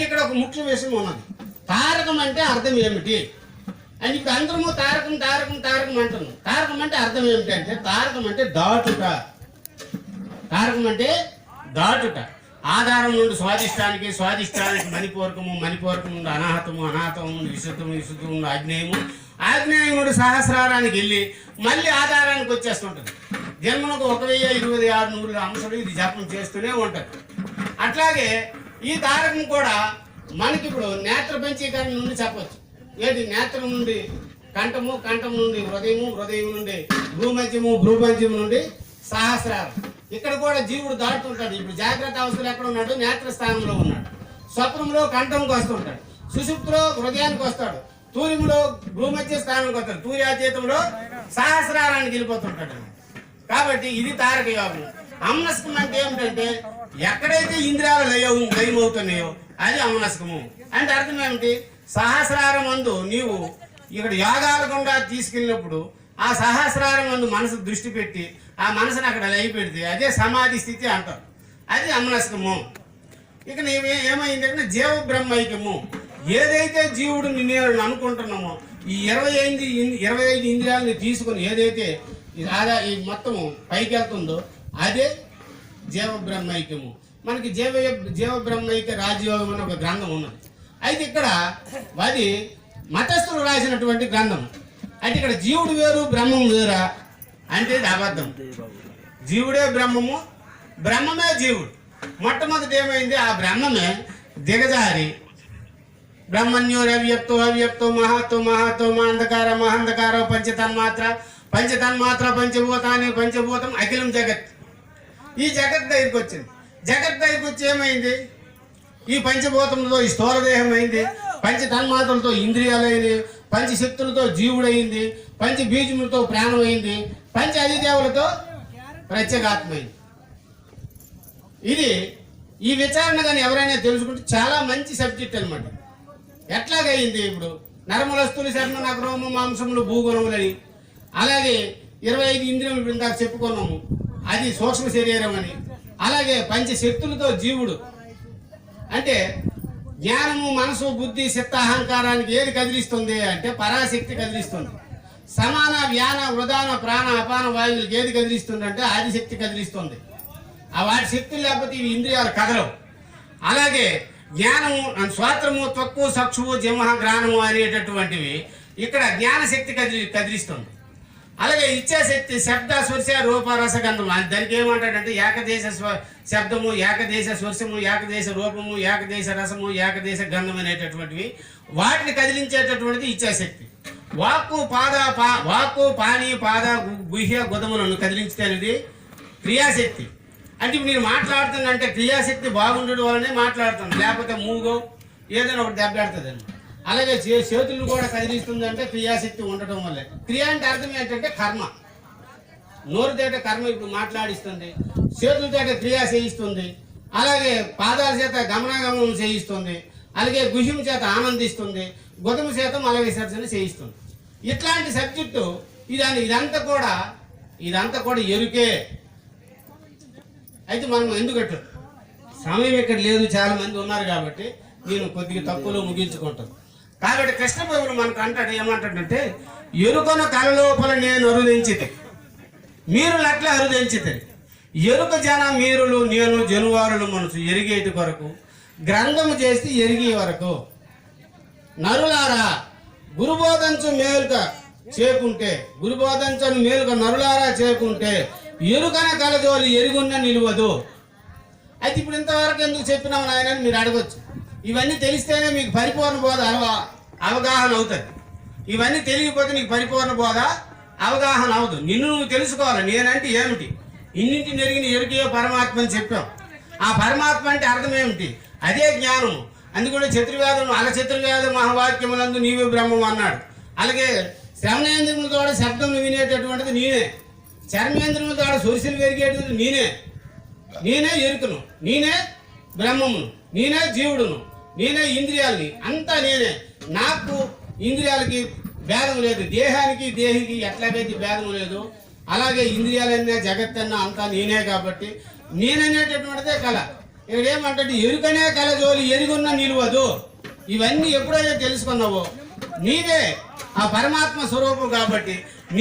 అయితే ఇక్కడ ఒక ముఖ్య విషయం ఉన్నది. తారకం అంటే అర్థం ఏమిటి? అని ఇప్పుడు అందరము తారకం తారకం తారకం అంటున్నాం. తారకం అంటే అర్థం ఏమిటి అంటే తారకం అంటే దాటుట. తారకం అంటే దాటుట. ఆధారం నుండి స్వాదిష్టానికి స్వాదిష్టానికి మణిపూరకము మణిపూరకం నుండి అనాహతము అనాహతం నుండి విశుద్ధము విశుద్ధం నుండి ఆగ్నేయము. ఆగ్నేయం నుండి సహస్రారానికి వెళ్ళి మళ్ళీ ఆధారానికి వచ్చేస్తుంటుంది. జన్మలకు ఒక వెయ్యి ఇరవై ఆరు నూరు అంశాలు ఇది జపం చేస్తూనే ఉంటుంది. అట్లాగే ఈ తారకం కూడా మనకి ఇప్పుడు నేత్ర పంచీకరణ నుండి చెప్పచ్చు. ఏది? నేత్రం నుండి కంఠము కంఠం నుండి హృదయము హృదయం నుండి భూమధ్యము భూమధ్యము నుండి సహస్రారం ఇక్కడ కూడా జీవుడు దాటుతుంటాడు. ఇప్పుడు జాగ్రత్త అవసరం ఎక్కడ ఉన్నాడు? నేత్ర స్థానంలో ఉన్నాడు. స్వప్నంలో కంఠంకి వస్తుంటాడు. సుషుప్తిలో హృదయానికి వస్తాడు. తూర్యంలో భూమధ్య స్థానంకి వస్తాడు. తూర్యాతీతంలో సహస్రారానికి వెళ్ళిపోతుంటాడు. కాబట్టి ఇది తారక యోగం. అమనస్కం అంటే ఏమిటంటే ఎక్కడైతే ఇంద్రియాలు లయము లయమవుతున్నాయో అది అమనస్కము. అంటే అర్థం ఏమిటి? సహస్రారం అందు నీవు ఇక్కడ యోగాల గుండా తీసుకెళ్ళినప్పుడు ఆ సహస్రారం అందు మనసు దృష్టి పెట్టి ఆ మనసుని అక్కడ లయ పెడితే అదే సమాధి స్థితి అంటారు. అది అమనస్కము. ఇక నీవే ఏమైంది అంటే జీవ బ్రహ్మైక్యము ఏదైతే జీవుడు నేను అనుకుంటున్నామో ఈ ఇరవై ఐదు ఇరవై ఐదు ఇంద్రియాలను తీసుకుని ఏదైతే ఈ ఆదా ఈ మొత్తం పైకి వెళ్తుందో అదే జీవ బ్రహ్మైక్యము మనకి జీవ జీవ బ్రహ్మైక్య రాజయోగం అని ఒక గ్రంథం ఉన్నది. అయితే ఇక్కడ అది మతస్థులు రాసినటువంటి గ్రంథం. అయితే ఇక్కడ జీవుడు వేరు బ్రహ్మం వేరా అంటే ఇది అబద్ధం. జీవుడే బ్రహ్మము బ్రహ్మమే జీవుడు. మొట్టమొదటి ఏమైంది? ఆ బ్రహ్మమే దిగజారి. బ్రహ్మణ్యోర్ అవ్యక్తో అవ్యక్తో మహాత్వ మహాత్వ మహాంధకార మహాంధకారో పంచతన్మాత్ర పంచతన్మాత్ర పంచభూతాన్ని పంచభూతం అఖిలం జగత్. ఈ జగత్ దగ్గరికి వచ్చింది. జగత్ దగ్గరికి వచ్చి ఏమైంది? ఈ పంచభూతములతో ఈ స్థూలదేహం అయింది. పంచ తన్మాత్రలతో ఇంద్రియాలైంది. పంచశక్తులతో జీవుడైంది. పంచ బీజములతో ప్రాణమైంది. పంచ అధిదేవులతో ప్రత్యేగాత్మైంది. ఇది ఈ విచారణ కానీ ఎవరైనా తెలుసుకుంటే చాలా మంచి సబ్జెక్ట్ అనమాట ఎట్లాగైంది ఇప్పుడు? నరములస్తులు శర్మ నగరము మాంసములు భూగుణములని అలాగే ఇరవై ఐదు ఇంద్రియములు ఇప్పుడు ఇందాక చెప్పుకున్నాము. అది సూక్ష్మ శరీరం అని. అలాగే పంచశక్తులతో జీవుడు. అంటే జ్ఞానము మనసు బుద్ధి చిత్త అహంకారానికి ఏది కదిలిస్తుంది అంటే పరాశక్తి కదిలిస్తుంది. సమాన వ్యాన వృధాన ప్రాణ అపాన వాయువులకి ఏది కదిలిస్తుంది అంటే ఆదిశక్తి కదిలిస్తుంది. ఆ వాటి శక్తులు లేకపోతే ఇవి ఇంద్రియాలు కదలవు. అలాగే జ్ఞానము స్వాత్రము తక్కువ సక్షువు జింహ గ్రాణము అనేటటువంటివి ఇక్కడ జ్ఞానశక్తి కదిలి కదిలిస్తుంది. అలాగే ఇచ్ఛాశక్తి శబ్ద స్వర్ష రూప రసగంధం అది దానికి ఏమంటాడంటే ఏకదేశ స్వ శబ్దము ఏకదేశ స్వర్శము ఏకదేశ రూపము ఏకదేశ రసము ఏకదేశ గంధం అనేటటువంటివి వాటిని కదిలించేటటువంటిది ఇచ్ఛాశక్తి వాక్కు పాద పా వాక్కు పాని పాద గు- గుహ్య గుదములను కదిలించేది క్రియాశక్తి. అంటే మీరు నేను క్రియాశక్తి బాగుండడం వల్లనే మాట్లాడుతాను లేకపోతే మూగో ఏదైనా ఒకటి దెబ్బెడుతుందండి అలాగే చే- చేతులు కూడా కదిలిస్తుంది అంటే క్రియాశక్తి ఉండటం వల్లే. క్రియ అంటే అర్థం ఏంటంటే కర్మ. నోరు తేట కర్మ ఇప్పుడు మాట్లాడిస్తుంది చేతుల తేట క్రియ చేయిస్తుంది అలాగే పాదాల చేత గమనాగమనం చేయిస్తుంది అలాగే గుహ్యం చేత ఆనందిస్తుంది గుదమ చేత మల విసర్జన చేయిస్తుంది. ఇట్లాంటి సబ్జెక్టు ఇదాన్ని ఇదంతా కూడా ఇదంతా కూడా ఎరుకే. అయితే మనం ఎందుకట్టు? సమయం ఇక్కడ లేదు చాలా మంది ఉన్నారు కాబట్టి నేను కొద్దిగా తక్కువలో ముగించుకుంటాను. కాబట్టి కృష్ణ ప్రభువులు మనకు అంటాడు ఏమంటాడంటే ఎరుకను కలలోపల నేను అరుదించితే మీరు లట్ల అరుదించితే ఎరుక జన మీరులు నేను జనువారులు మనసు ఎరిగేటి కొరకు గ్రంథము చేసి ఎరిగే వరకు నరులారా గురుబోధంచు మేలుక చేకుంటే గురుబోధంచను మేలుక నరులారా చేకుంటే ఎరుకన కలజోలి ఎరుగున్న నిలువదు. అయితే ఇప్పుడు ఇంతవరకు ఎందుకు చెప్పినావు నాయనని మీరు అడగచ్చు. ఇవన్నీ తెలిస్తేనే మీకు పరిపూర్ణ బోధ అవ- అవగాహన అవుతుంది. ఇవన్నీ తెలియకపోతే నీకు పరిపూర్ణ బోధ అవగాహన అవదు నిన్ను నువ్వు తెలుసుకోవాలి. నేనంటే ఏమిటి? ఇన్నింటి నెరిగిన ఎరుకయో పరమాత్మ అని చెప్పాం. ఆ పరమాత్మ అంటే అర్థం ఏమిటి? అదే జ్ఞానం అందుకని చతుర్వేదం అల చతుర్వేద మహావాక్యములందు నీవే బ్రహ్మం అన్నాడు. అలాగే శ్రవణేంద్రముల ద్వారా శబ్దం వినేటటువంటిది నేనే. చర్మేంద్రముల ద్వారా సొరిసెలు పెరిగేటది నేనే. నేనే ఎరుకను. నేనే బ్రహ్మమును. నేనే జీవుడును. నేనే ఇంద్రియాలని అంతా నేనే. నాకు ఇంద్రియాలకి భేదం లేదు. దేహానికి దేహికి ఎట్లాగైతే భేదం లేదు అలాగే ఇంద్రియాలన్నా జగత్తన్నా అంతా నేనే కాబట్టి నేననేటటువంటిదే కళ. ఇక్కడ ఏమంటే ఎరుకనే కలజోలి ఎరుగున్న నిలువదు. ఇవన్నీ ఎప్పుడైతే తెలుసుకున్నావో నీవే ఆ పరమాత్మ స్వరూపం కాబట్టి